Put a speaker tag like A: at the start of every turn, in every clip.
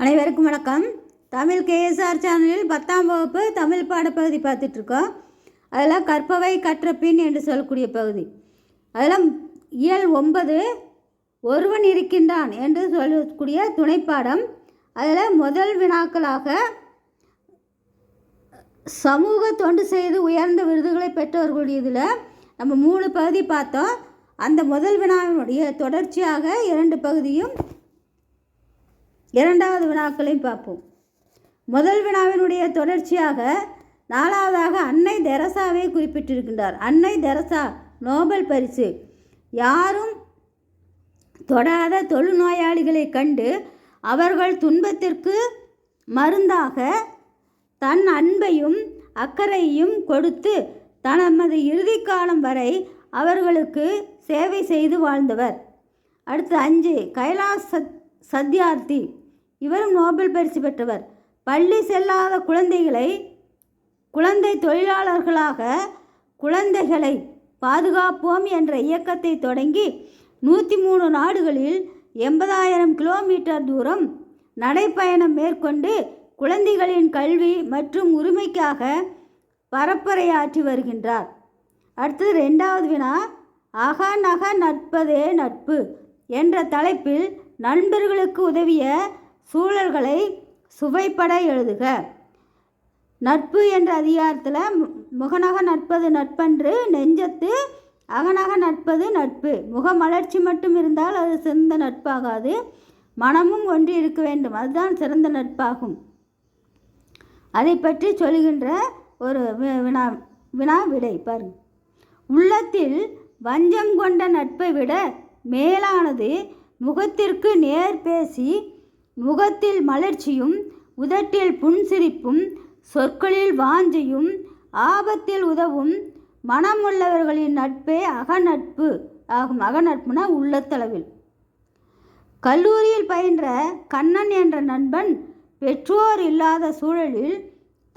A: அனைவருக்கும் வணக்கம் தமிழ் கேஎஸ்ஆர் சேனலில் பத்தாம் வகுப்பு தமிழ் பாடப்பகுதி பார்த்துட்ருக்கோம் அதெல்லாம் கற்பவை கற்றப்பின் என்று சொல்லக்கூடிய பகுதி அதெல்லாம் இயல் ஒன்பது ஒருவன் இருக்கின்றான் என்று சொல்லக்கூடிய துணைப்பாடம் அதில் முதல் வினாக்களாக சமூக தொண்டு செய்து உயர்ந்த விருதுகளை பெற்றவர்களுடையதில் இதில் நம்ம மூணு பகுதி பார்த்தோம் அந்த முதல் வினாவினுடைய தொடர்ச்சியாக இரண்டு பகுதியும் இரண்டாவது வினாக்களையும் பார்ப்போம் முதல் வினாவினுடைய தொடர்ச்சியாக நாலாவதாக அன்னை தெரசாவை குறிப்பிட்டிருக்கின்றார் அன்னை தெரசா நோபல் பரிசு யாரும் தொடாத தொழுநோயாளிகளை கண்டு அவர்கள் துன்பத்திற்கு மருந்தாக தன் அன்பையும் அக்கறையும் கொடுத்து தனது இறுதி காலம் வரை அவர்களுக்கு சேவை செய்து வாழ்ந்தவர் அடுத்து அஞ்சு கைலாஸ் சத் சத்யார்த்தி இவரும் நோபல் பரிசு பெற்றவர் பள்ளி செல்லாத குழந்தைகளை குழந்தை தொழிலாளர்களாக குழந்தைகளை பாதுகாப்போம் என்ற இயக்கத்தை தொடங்கி நூற்றி மூணு நாடுகளில் எண்பதாயிரம் கிலோமீட்டர் தூரம் நடைப்பயணம் மேற்கொண்டு குழந்தைகளின் கல்வி மற்றும் உரிமைக்காக பரப்புரையாற்றி வருகின்றார் அடுத்தது ரெண்டாவது வினா அக நக நட்பதே நட்பு என்ற தலைப்பில் நண்பர்களுக்கு உதவிய சூழல்களை சுவைப்பட எழுதுக நட்பு என்ற அதிகாரத்தில் முகநக நட்பது நட்பன்று நெஞ்சத்து அகனக நட்பது நட்பு மலர்ச்சி மட்டும் இருந்தால் அது சிறந்த நட்பாகாது மனமும் ஒன்று இருக்க வேண்டும் அதுதான் சிறந்த நட்பாகும் அதை பற்றி சொல்கின்ற ஒரு வினா வினா விடை பாருங்க உள்ளத்தில் வஞ்சம் கொண்ட நட்பை விட மேலானது முகத்திற்கு நேர் பேசி முகத்தில் மலர்ச்சியும் உதட்டில் புன்சிரிப்பும் சொற்களில் வாஞ்சையும் ஆபத்தில் உதவும் மனமுள்ளவர்களின் நட்பே அகநட்பு ஆகும் அகநட்புனா உள்ளத்தளவில் கல்லூரியில் பயின்ற கண்ணன் என்ற நண்பன் பெற்றோர் இல்லாத சூழலில்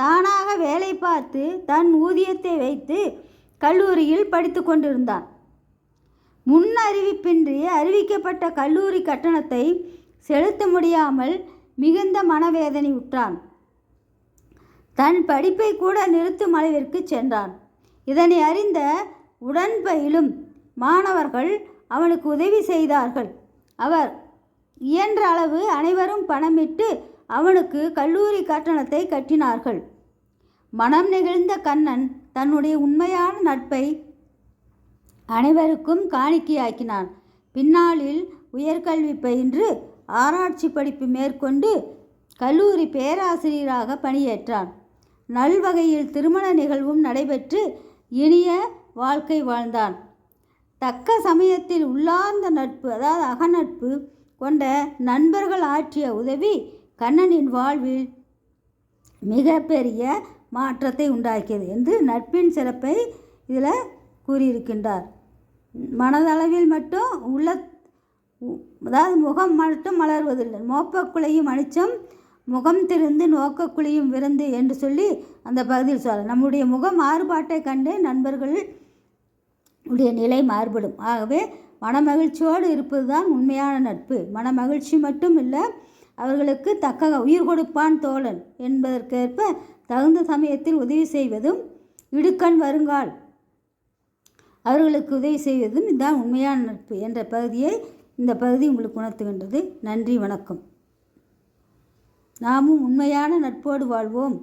A: தானாக வேலை பார்த்து தன் ஊதியத்தை வைத்து கல்லூரியில் படித்து கொண்டிருந்தான் முன் அறிவிப்பின்றி அறிவிக்கப்பட்ட கல்லூரி கட்டணத்தை செலுத்த முடியாமல் மிகுந்த மனவேதனை உற்றான் தன் படிப்பை கூட நிறுத்தும் அளவிற்கு சென்றான் இதனை அறிந்த உடன் பயிலும் மாணவர்கள் அவனுக்கு உதவி செய்தார்கள் அவர் இயன்ற அளவு அனைவரும் பணமிட்டு அவனுக்கு கல்லூரி கட்டணத்தை கட்டினார்கள் மனம் நெகிழ்ந்த கண்ணன் தன்னுடைய உண்மையான நட்பை அனைவருக்கும் காணிக்கையாக்கினான் பின்னாளில் உயர்கல்வி பயின்று ஆராய்ச்சி படிப்பு மேற்கொண்டு கல்லூரி பேராசிரியராக பணியேற்றான் நல்வகையில் திருமண நிகழ்வும் நடைபெற்று இனிய வாழ்க்கை வாழ்ந்தான் தக்க சமயத்தில் உள்ளார்ந்த நட்பு அதாவது அகநட்பு கொண்ட நண்பர்கள் ஆற்றிய உதவி கண்ணனின் வாழ்வில் மிகப்பெரிய மாற்றத்தை உண்டாக்கியது என்று நட்பின் சிறப்பை இதில் கூறியிருக்கின்றார் மனதளவில் மட்டும் உள்ள அதாவது முகம் மட்டும் மலர்வதில்லை மோப்பக்குலையும் அணிச்சம் முகம் திருந்து நோக்கக்குழியும் விருந்து என்று சொல்லி அந்த பகுதியில் சொல்ல நம்முடைய முக மாறுபாட்டை கண்டு நண்பர்கள் உடைய நிலை மாறுபடும் ஆகவே மனமகிழ்ச்சியோடு இருப்பது தான் உண்மையான நட்பு மனமகிழ்ச்சி மட்டும் இல்லை அவர்களுக்கு தக்க உயிர் கொடுப்பான் தோழன் என்பதற்கேற்ப தகுந்த சமயத்தில் உதவி செய்வதும் இடுக்கண் வருங்கால் அவர்களுக்கு உதவி செய்வதும் இதுதான் உண்மையான நட்பு என்ற பகுதியை இந்த பகுதி உங்களுக்கு உணர்த்துகின்றது நன்றி வணக்கம் நாமும் உண்மையான நட்போடு வாழ்வோம்